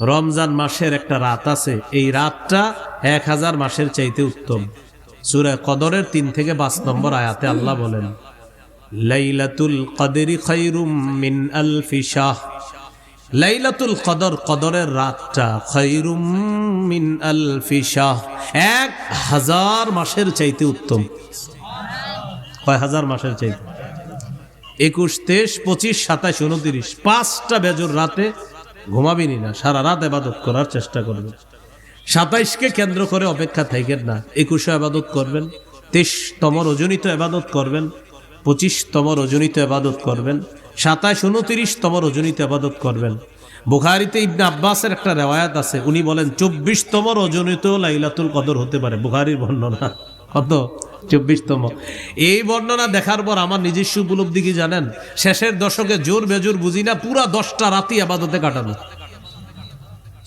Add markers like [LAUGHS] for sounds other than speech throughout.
রমজান মাসের একটা রাত আছে। এই রাতটা এক হাজার মাসের চাইতে উত্তম। সুরে কদরের তিন থেকে পাঁচ নম্বর আয়াতে আল্লাহ বলেন, লাইলাতুল কদরি খৈরুম মিন আলফি শাহ। লাইলাতুল কদর, কদরের রাতটা খৈরুম মিন আলফি শাহ। এক হাজার মাসের চাইতে উত্তম। কয় হাজার মাসের চাইতে? একুশ, তেইশ, পঁচিশ সাতাশ উনত্রিশ, পাঁচটা বেজর রাতে ঘুমাবিনি না, সারা রাত এবাদত করার চেষ্টা করবেন সাতাইশকে কেন্দ্র করে অপেক্ষা থাকেন না, একুশে আবাদত করবেন, তেইশতম রজনীত এবাদত করবেন, পঁচিশতম রজনীত এবাদত করবেন, সাতাশ উনত্রিশতম রজনীত এবাদত করবেন। বুখারিতে ইবনে আব্বাসের একটা রেওয়ায়াত আছে, উনি বলেন, চব্বিশতম রজনীত লাইলাতুল কদর হতে পারে, বুখারির বর্ণনা। কত? চব্বিশতম। এই বর্ণনা দেখার পর আমার নিজস্ব উপলব্ধি কি জানেন? শেষের দশকে জোর বেজোর বুঝি না, পুরা দশটা রাতি আবাদতে কাটানো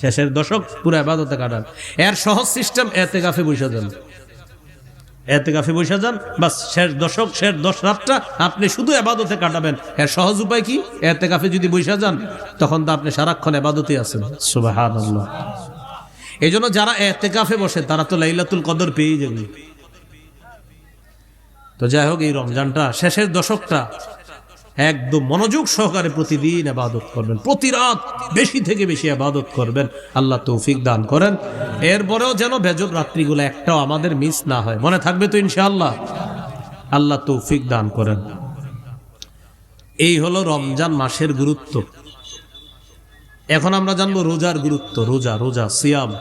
শেষের দশক পুরো আবাদতে কাটান এর সহজ সিস্টেম এতে গাফে বসে যান। এতে গাফে বসে যান, বাস শেষ দশক, শেষ দশ রাতটা আপনি শুধু আবাদতে কাটাবেন। এর সহজ উপায় কি? এতে গাফে যদি বসে যান, তখন তো আপনি সারাক্ষণ আবাদতে আছেন। সুবাহান এই জন্য যারা এতে গাফে বসে, তারা তো লাইলাতুল কদর পেয়ে যাবে। তো যাই হোক, এই রমজানটা শেষের দশকটা। একদম মনোযোগ সহকারে প্রতিদিন আবাদত করবেন। প্রতি রাত বেশি থেকে বেশি আবাদত করবেন। আল্লাহ তৌফিক দান করেন। এরপরেও যেন বেজর রাত্রিগুলো একটাও আমাদের মিস না হয়। মনে থাকবে তো ইনশাআল্লাহ। আল্লাহ তৌফিক দান করেন। এই হলো রমজান মাসের গুরুত্ব। এখন আমরা জানব রোজার গুরুত্ব। রোজা রোজা, সিয়াম।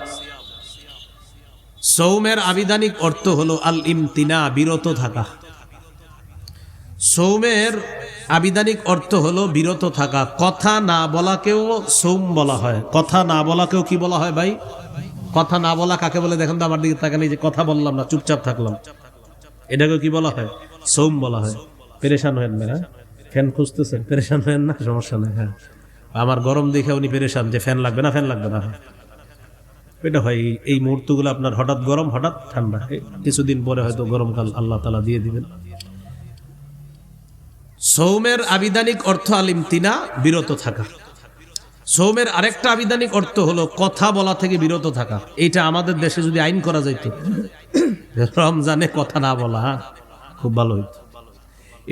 সৌমের আবিধানিক অর্থ হলো আল ইমতিনা বিরত থাকা। সৌমের আবিধানিক অর্থ হলো বিরত থাকা। কথা না বলাকেও সৌম বলা হয়। কথা না বলাকেও কি বলা হয় ভাই? কথা না বলা কাকে বলে? দেখেন তো আমার দিকে তাকানি যে কথা বললাম না, চুপচাপ থাকলাম। এটাকে কি বলা হয়? সৌম বলা হয়। পেরেশান হেন না হ্যাঁ? ফ্যান খুঁজতেছেন, পেরেশান হেন না? সমস্যা নেই হ্যাঁ। আমার গরম দেখে উনি পেরেশান যে ফ্যান লাগবে না, ফ্যান লাগবে না। এটা হয় এই মুহূর্তগুলো আপনার হঠাৎ গরম, হঠাৎ ঠান্ডা। কিছুদিন পরে হয়তো গরমকাল আল্লাহ তালা দিয়ে দিবেন। সৌমের আবিধানিক অর্থ আলিম তিনা বিরত থাকা। সৌমের আরেকটা আবিধানিক অর্থ হলো কথা বলা থেকে বিরত থাকা। এইটা আমাদের দেশে যদি আইন করা যাইত রমজানে কথা না বলা হ্যাঁ, খুব ভালো হইত।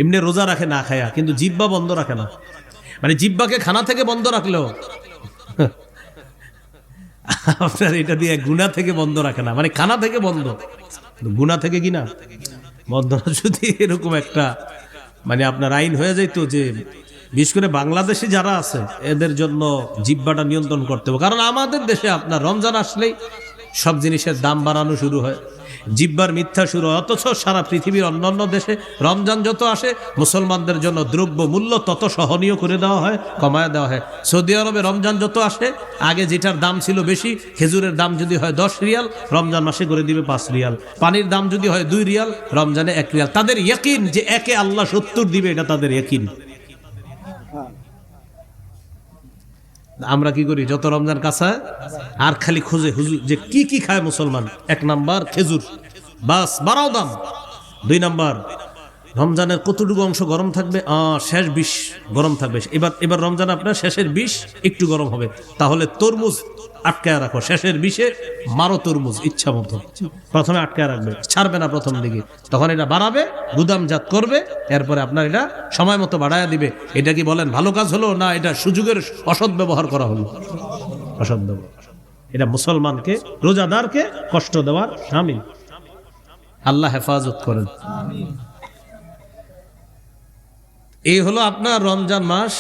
এমনি রোজা রাখে না খায়া কিন্তু জিব্বা বন্ধ রাখে না। মানে জিব্বাকে খানা থেকে বন্ধ রাখলেও আপনার এটা দিয়ে গুণা থেকে বন্ধ রাখে না। মানে খানা থেকে বন্ধ গুণা থেকে কি না? বন্ধ। যদি এরকম একটা মানে আপনার আইন হয়ে যাইতো যে, বিশেষ করে বাংলাদেশে যারা আছে, এদের জন্য জিব্বাটা নিয়ন্ত্রণ করতে হবে। কারণ আমাদের দেশে আপনার রমজান আসলেই সব জিনিসের দাম বাড়ানো শুরু হয়। জিব্বার মিথ্যা শুরু, অথচ সারা পৃথিবীর অন্যান্য দেশে রমজান যত আসে, মুসলমানদের জন্য দ্রব্য মূল্য তত সহনীয় করে দেওয়া হয়, কমায় দেওয়া হয়। সৌদি আরবে রমজান যত আসে, আগে যেটার দাম ছিল বেশি, খেজুরের দাম যদি হয় দশ রিয়াল, রমজান মাসে করে দিবে পাঁচ রিয়াল। পানির দাম যদি হয় দুই রিয়াল, রমজানে এক রিয়াল। তাদের ইয়কিন যে একে আল্লাহ সত্তর দিবে, এটা তাদের ইয়কিন। আমরা কি করি? যত রমজান কাছে, আর খালি খুঁজে, হুজুর, যে কি কি খায় মুসলমান? এক নাম্বার খেজুর, বাস বাড়াও দাম। দুই নাম্বার, রমজানের কতটুকু অংশ গরম থাকবে? শেষ বিষ গরম থাকবে। এবার এবার রমজান আপনার শেষের বিষ একটু গরম হবে। তাহলে তরমুজ আটকায় রাখো। শেষের বিষে মারো তরমুজ ইচ্ছা মতো প্রথমে আটকায় রাখবে। ছাড়বে না প্রথম দিকে। তখন এটা বাড়াবে, গুদামজাত করবে, এরপরে আপনার এটা সময় মতো বাড়ায় দিবে। এটা কি বলেন, ভালো কাজ হলো না এটা সুযোগের অসৎ ব্যবহার করা হলো? অসৎ ব্যবহার। এটা মুসলমানকে, রোজাদারকে কষ্ট দেওয়ার স্বামী আল্লাহ হেফাজত করেন। এই হলো আপনার রমজান মাস।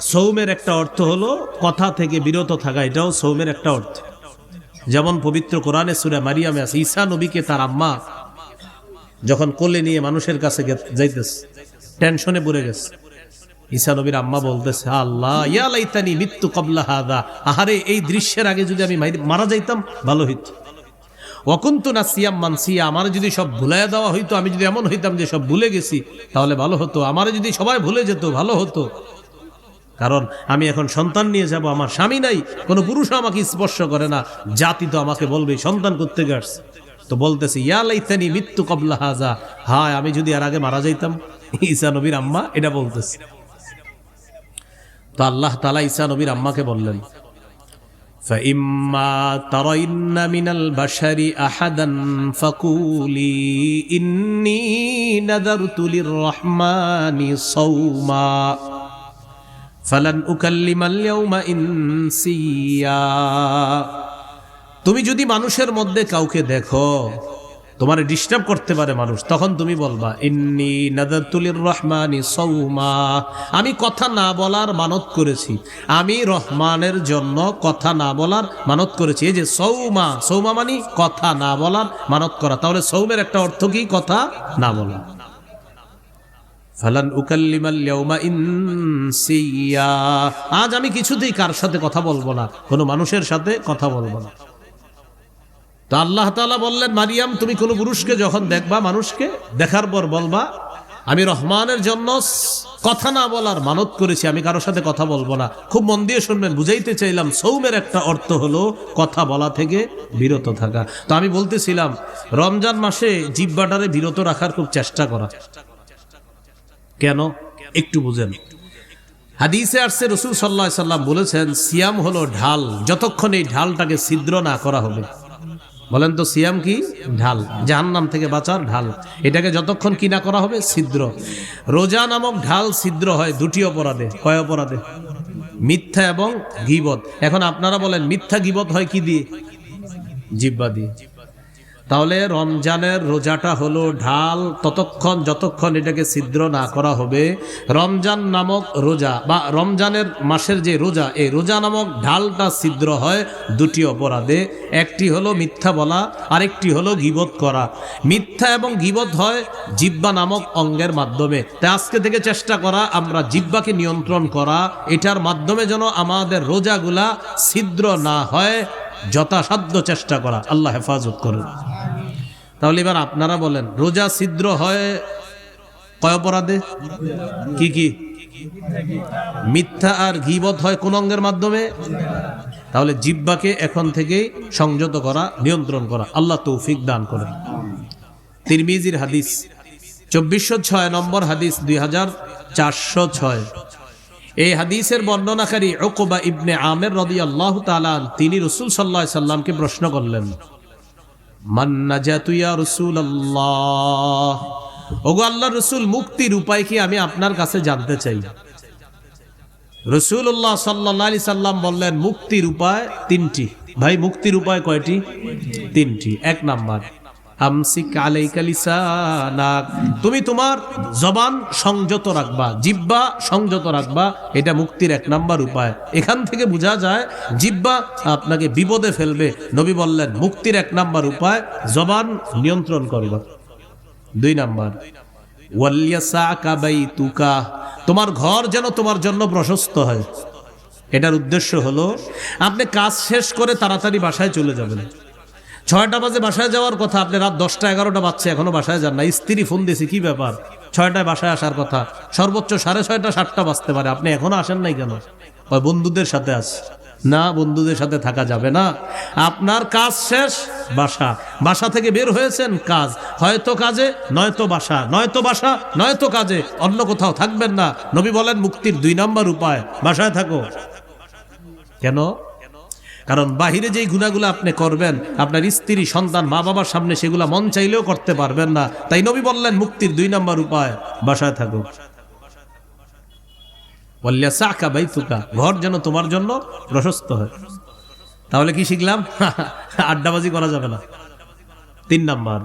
সৌমের একটা অর্থ হলো কথা থেকে বিরত থাকা, এটাও সৌমের একটা অর্থ। যেমন পবিত্র কোরআনে সুরে মারিয়ামে আছে, ঈসা নবীকে তার আম্মা যখন কোলে নিয়ে মানুষের কাছে যাইতেছে, টেনশনে পড়ে গেছে। ঈসা নবীর আম্মা বলতেছে, আল্লাহ, ইয়া লাইতানি মৃত্যু কবলা হাদা। আহারে, এই দৃশ্যের আগে যদি আমি মারা যাইতাম, ভালো হইত। অকুন্ত না সিয়াম মানসিয়া। আমার যদি সব ভুলাই দেওয়া হইতো, আমি যদি এমন হইতাম যে সব ভুলে গেছি, তাহলে ভালো হতো। আমার যদি সবাই ভুলে যেত, ভালো হতো। কারণ আমি এখন সন্তান নিয়ে যাব আমার স্বামী নাই কোনো পুরুষ আমাকে স্পর্শ করে না জাতি তো আমাকে বলবে সন্তান করতে গেছে তো বলতেছে ইয়া লাইতানি মৃত্যু কবলা হাজা হায় আমি যদি আর আগে মারা যাইতাম ঈসা নবীর আম্মা এটা বলতেছে তো আল্লাহ তালা ঈসা নবীর আম্মাকে বললেন فإما ترين من البشر أحدا فقولي إني نذرت للرحمن صوما ফালান উকাল্লিমাল ইয়াউমা ইনসিয়া। তুমি যদি মানুষের মধ্যে কাউকে দেখো, তোমার ডিস্টার্ব করতে পারে মানুষ, তখন তুমি বলবা, ইন্নি নাদাতুলির রহমানি সৌমা। আমি কথা না বলার মানত করেছি। আমি রহমানের জন্য কথা না বলার মানত করেছি। এই যে সৌমা সৌমা মানে কথা না বলার মানত করা। তাহলে সৌমের একটা অর্থ কি? কথা না বলা। ফালান উকাল্লিমাল ইয়াউমা ইনসিয়া। আজ আমি কিছুতেই কার সাথে কথা বলব না, কোনো মানুষের সাথে কথা বলব না। তো আল্লাহ তাআলা বললেন, মারিয়াম, তুমি কোনো পুরুষকে যখন দেখবা, মানুষকে দেখার পর বলবা, আমি রহমানের জন্য কথা না বলার মানত করেছি, আমি কারোর সাথে কথা বলব না। খুব মন দিয়ে শুনবেন, বুঝাইতে চাইলাম, সৌমের একটা অর্থ হলো কথা বলা থেকে বিরত থাকা। তো আমি বলতেছিলাম, রমজান মাসে জিব্বাটারে বিরত রাখার খুব চেষ্টা করা। কেন? একটু বুঝেন। হাদিসে আসছে রসুল সাল্লাহ সাল্লাম বলেছেন, সিয়াম হলো ঢাল। যতক্ষণ এই ঢালটাকে ছিদ্র না করা হবে। বলেন তো, সিয়াম কি? ঢাল। জাহান্নাম থেকে বাঁচার ঢাল। এটাকে যতক্ষণ কি না করা হবে? ছিদ্র। রোজা নামক ঢাল ছিদ্র হয় দুটি অপরাধে। কয় অপরাধে? মিথ্যা এবং গিবত। এখন আপনারা বলেন, মিথ্যা গিবত হয় কি দিয়ে? জিব্বা দিয়ে। তাহলে রমজানের রোজাটা হলো ঢাল, ততক্ষণ যতক্ষণ এটাকে ছিদ্র না করা হবে, রমজান নামক রোজা বা রমজানের মাসের যে রোজা, এই রোজা নামক ঢালটা ছিদ্র হয় দুটি অপরাধে। একটি হলো মিথ্যা বলা, আরেকটি হলো গিবত করা। মিথ্যা এবং গিবত হয় জিব্বা নামক অঙ্গের মাধ্যমে। তাই আজকে থেকে চেষ্টা করা, আমরা জিব্বাকে নিয়ন্ত্রণ করা, এটার মাধ্যমে যেন আমাদের রোজাগুলা ছিদ্র না হয়, যথাসাধ্য চেষ্টা করা। আল্লাহ হেফাজত করেন। তাহলে এবার আপনারা বলেন, রোজা ছিদ্র হয় কয় অপরাধে? কি কি? মিথ্যা আর ঘিবত হয় কোন অঙ্গের মাধ্যমে? তাহলে জিব্বাকে এখন থেকেই সংযত করা, নিয়ন্ত্রণ করা। আল্লাহ তৌফিক দান করেন। তিরমিজির হাদিস, চব্বিশশো ছয় নম্বর হাদিস, দুই হাজার চারশো ছয়। এই হাদিসের বর্ণনাকারী ওকবা ইবনে আমের রদি আল্লাহ তালান তিনি রসুল সাল্লাহ সাল্লামকে প্রশ্ন করলেন মান্নাজাতুয়া রসুল আল্লাহ ওগো রসুল, মুক্তির উপায় কি আমি আপনার কাছে জানতে চাই? রসুল্লাহ বললেন, মুক্তির উপায় তিনটি। ভাই, মুক্তির উপায় কয়টি? তিনটি। এক নাম্বার তুমি তোমার জবান সংযত রাখবা জিব্বা সংযত রাখবা, এটা মুক্তির এক নাম্বার উপায়। এখান থেকে বোঝা যায় জিব্বা আপনাকে বিপদে ফেলবে। নবী বললেন, মুক্তির এক নাম্বার উপায়, জবান নিয়ন্ত্রণ করবা। দুই নাম্বার তোমার ঘর যেন তোমার জন্য প্রশস্ত হয়। এটার উদ্দেশ্য হলো, আপনি কাজ শেষ করে তাড়াতাড়ি বাসায় চলে যাবেন। ছয়টা বাজে বাসায় যাওয়ার কথা, আপনি রাত দশটা, এগারোটা বাজছে, এখনও বাসায় যান না স্ত্রী ফোন দিয়েছে, কি ব্যাপার? ছয়টায় বাসায় আসার কথা। সর্বোচ্চ সাড়ে ছয়টা, সাতটা বাজতে পারে। আপনি এখনও আসেন নাই কেন? ওই বন্ধুদের সাথে আছে না, বন্ধুদের সাথে থাকা যাবে না। আপনার কাজ শেষ, বাসা। বাসা থেকে বের হয়েছেন, কাজ। হয়তো কাজে, নয়তো বাসা। নয়তো বাসা, নয়তো কাজে। অন্য কোথাও থাকবেন না। নবী বলেন, মুক্তির দুই নম্বর উপায়। বাসায় থাকো। কেন? কারণ বাহিরে যেই গুণাগুলো আপনি করবেন, আপনার স্ত্রী, সন্তান মা বাবার সামনে সেগুলা মন চাইলেও করতে পারবেন না। তাই নবী বললেন, মুক্তির দুই নম্বর উপায়, বাসায় থাকো। ঘর যেন তোমার জন্য প্রশস্ত হয়। তাহলে কি শিখলাম? [LAUGHS] আড্ডাবাজি করা যাবে না। তিন নাম্বার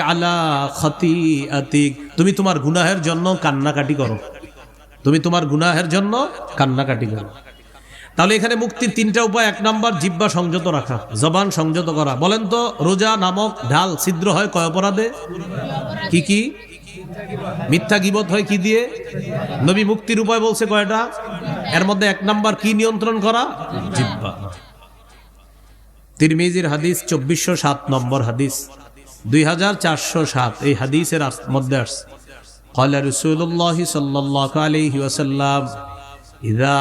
আলা তুমি তোমার গুনাহের জন্য কান্নাকাটি করো। তুমি তোমার গুনাহের জন্য কান্নাকাটি করো। তাহলে এখানে মুক্তির তিনটা উপায় এক নাম্বার জিব্বা সংযত রাখা জবান সংযত করা বলেন তো রোজা নামক ঢাল ছিদ্র হয় কয় অপরাধে কি কি মিথ্যা গিবত হয় কি দিয়ে নবী মুক্তির উপায় বলছে কয়টা এর মধ্যে এক নাম্বার কি নিয়ন্ত্রণ করা জিব্বা তিরমিজির হাদিস চব্বিশশো সাত নম্বর হাদিস দুই হাজার চারশো সাত এই হাদিসের আস- মধ্যে আসছে قال رسول الله صلى الله عليه وسلم إذا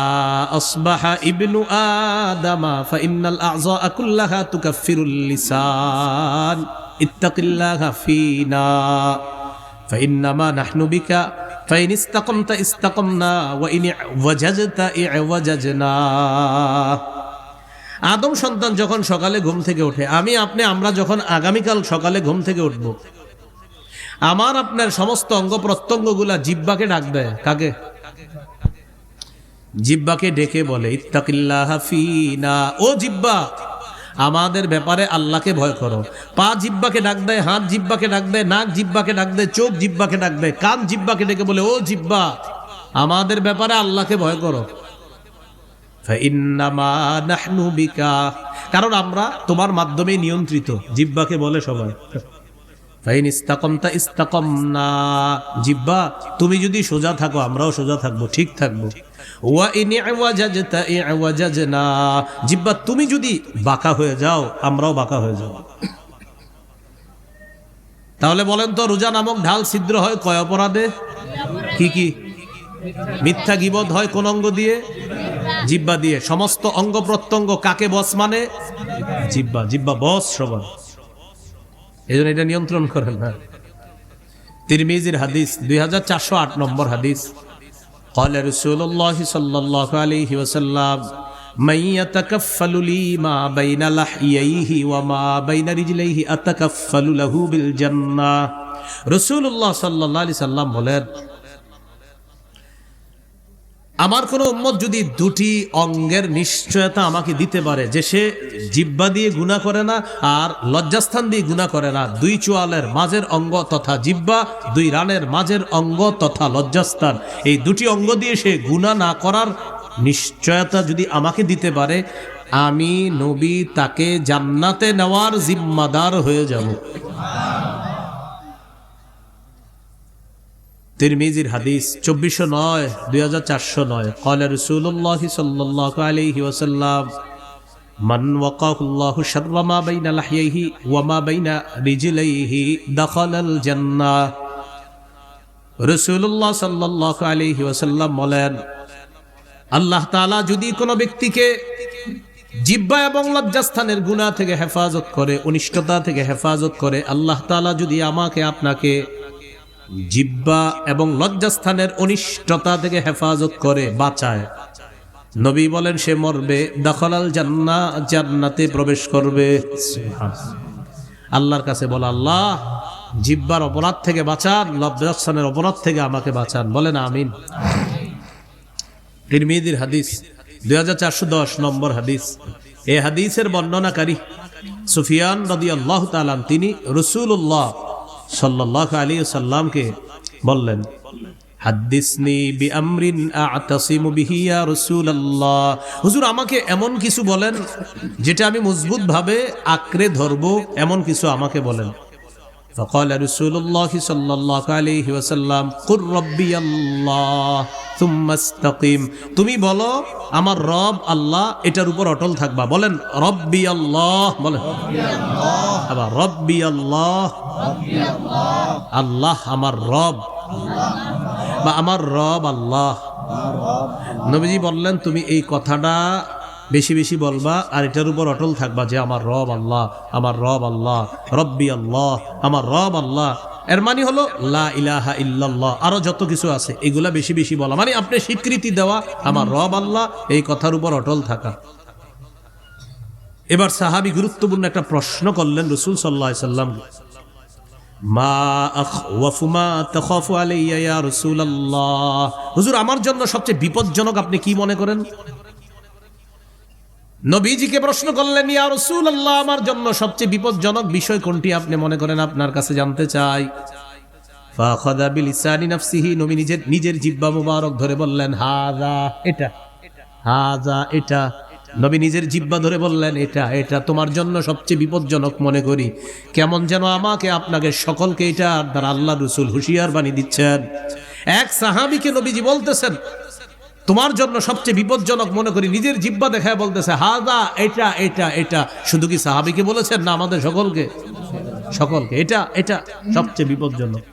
أصبح ابن آدم فإن الأعضاء كلها تكفر اللسان اتق الله فينا فإنما نحن بك فإن استقمت استقمنا وإن اعوججت اعوججنا আদম সন্তান যখন সকালে ঘুম থেকে ওঠে আমি আপনি আমরা যখন আগামীকাল সকালে ঘুম থেকে উঠব আমার আপনার সমস্ত অঙ্গ প্রত্যঙ্গগুলা জিব্বাকে ডাক দেয় কাকে জিব্বাকে ডেকে বলে, ইত্তাকিল্লাহ ও জিব্বা, আমাদের ব্যাপারে আল্লাহকে ভয় করো। পা জিব্বাকে ডাক দেয়, হাত জিব্বাকে ডাক দেয়, নাক জিব্বাকে ডাক দেয়, চোখ জিব্বাকে ডাক দেয়, কান জিব্বাকে ডেকে বলে, ও জিব্বা, আমাদের ব্যাপারে আল্লাহকে ভয় করো। কারণ আমরা তোমার মাধ্যমে নিয়ন্ত্রিত, জিব্বাকে বলে সবাই। জিব্বা, তুমি যদি সোজা থাকো, আমরাও সোজা থাকব, ঠিক থাকব। জিব্বা, তুমি যদি বাঁকা হয়ে যাও, আমরাও বাঁকা হয়ে যাও তাহলে বলেন তো, রোজা নামক ঢাল ছিদ্র হয় কয় অপরাধে? কি কি? মিথ্যা গিবদ হয় কোন অঙ্গ দিয়ে? জিব্বা দিয়ে। সমস্ত অঙ্গ প্রত্যঙ্গ কাকে বস মানে? জিব্বা। জিব্বা বস সবার। এই জন্য এটা নিয়ন্ত্রণ করেন না তিরমিজির হাদিস দুই হাজার চারশো আট নম্বর হাদিস قال رسول الله صلى الله عليه وسلم من يتكفل لي ما بين لحييه وما بين رجليه أتكفل له بالجنة رسول الله صلى الله عليه وسلم বলেন আমার কোনো উম্মত যদি দুটি অঙ্গের নিশ্চয়তা আমাকে দিতে পারে, যে সে জিব্বা দিয়ে গুণা করে না আর লজ্জাস্থান দিয়ে গুণা করে না, দুই চোয়ালের মাঝের অঙ্গ তথা জিব্বা, দুই রানের মাঝের অঙ্গ তথা লজ্জাস্থান, এই দুটি অঙ্গ দিয়ে সে গুণা না করার নিশ্চয়তা যদি আমাকে দিতে পারে, আমি নবী তাকে জান্নাতে নেওয়ার জিম্মাদার হয়ে যাব। তিরমিজির হাদিস চব্বিশশো নয়, দুই হাজার চারশো নয়। কলে রসুল্লাহ সাল্লাহ আলহি ওসাল্লাম মান ওয়াকাহুল্লাহু শাররা মা বাইনা আল্লাহ তাআলা যদি কোনো ব্যক্তিকে জিব্বা এবং লজ্জাস্থানের গুনাহ থেকে হেফাজত করে, অনিষ্টতা থেকে হেফাজত করে, আল্লাহ তাআলা যদি আমাকে, আপনাকে জিব্বা এবং লজ্জাস্থানের অনিষ্টতা থেকে হেফাজত করে, বাঁচায়। নবী বলেন, সে মরবে, দখলাল জান্না, জান্নাতে প্রবেশ করবে। আল্লাহর কাছে বলা, আল্লাহ, জিব্বার অপরাধ থেকে বাঁচান, লজ্জাস্থানের অপরাধ থেকে আমাকে বাঁচান। বলেন, আমিন। তিরমিদির হাদিস, দুই হাজার চারশো দশ নম্বর হাদিস। এ হাদিসের বর্ণনাকারী সুফিয়ান রদি আল্লাহ তালাম তিনি রসুল্লাহ সাল্লাহ আলী সাল্লামকে বললেন হাদ্দিসনি বি আমরিন আতাসিমু বিহি ইয়া রাসূলুল্লাহ। হুজুর, আমাকে এমন কিছু বলেন, যেটা আমি মজবুত ভাবে আঁকড়ে ধরবো, এমন কিছু আমাকে বলেন। فقال رسول الله صلى الله عليه وسلم قل ربي الله ثم استقيم তুমি বলো আমার রব আল্লাহ এটার উপর অটল থাকবা বলেন রব্বি আল্লাহ বলেন আবার রব্বি আল্লাহ আল্লাহ আমার রব বা আমার রব আল্লাহ নবীজি বললেন তুমি এই কথাটা বেশি বেশি বলবা, আর এটার উপর অটল থাকবা যে আমার রব আল্লাহ, আমার রব আল্লাহ, রব্বি আল্লাহ, আমার রব আল্লাহ। এর মানে হলো লা ইলাহা ইল্লাল্লাহ, আরও যত কিছু আছে, এগুলা বেশি বেশি বলা। মানে আপনি স্বীকৃতি দেওয়া, আমার রব আল্লাহ, এই কথার উপর অটল থাকা। এবার সাহাবি গুরুত্বপূর্ণ একটা প্রশ্ন করলেন রসুল সাল্লাম। আমার জন্য সবচেয়ে বিপজ্জনক আপনি কি মনে করেন? নবীজিকে প্রশ্ন করলেন, ইয়া রাসূলুল্লাহ, আমার জন্য সবচেয়ে বিপজ্জনক বিষয় কোনটি আপনি মনে করেন আপনার কাছে জানতে চাই? নবী নিজের নিজের জিহ্বা মুবারক ধরে বললেন হাযা এটা হাযা এটা। নবী নিজের জিব্বা ধরে বললেন, এটা এটা তোমার জন্য সবচেয়ে বিপজ্জনক মনে করি। কেমন যেন আমাকে, আপনাকে সকলকে এটা দ্বারা আল্লাহ রসুল হুশিয়ার বাণী দিচ্ছেন। এক সাহাবিকে নবীজি বলতেছেন তোমার জন্য সবচেয়ে বিপজ্জনক মনে করি, নিজের জিব্বা দেখায় বলতেছে, হাদা, এটা এটা এটা। শুধু কি সাহাবিকে বলেছেন না আমাদের সকলকে? সকলকে। এটা এটা সবচেয়ে বিপজ্জনক।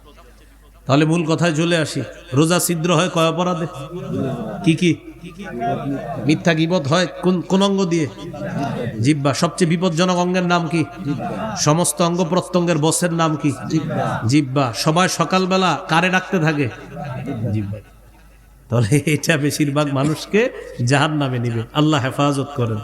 তাহলে মূল কথায় চলে আসি। রোজা ছিদ্র হয় কয় অপরাধে? কি কি? মিথ্যা গিবত হয় কোন কোন অঙ্গ দিয়ে? জিব্বা সবচেয়ে বিপজ্জনক অঙ্গের নাম কি? সমস্ত অঙ্গ প্রত্যঙ্গের বসের নাম কি? জিব্বা সবাই সকালবেলা কারে ডাকতে থাকে? জিব্বা তাহলে এটা বেশিরভাগ মানুষকে জাহান নামে নিবে। আল্লাহ হেফাজত করেন।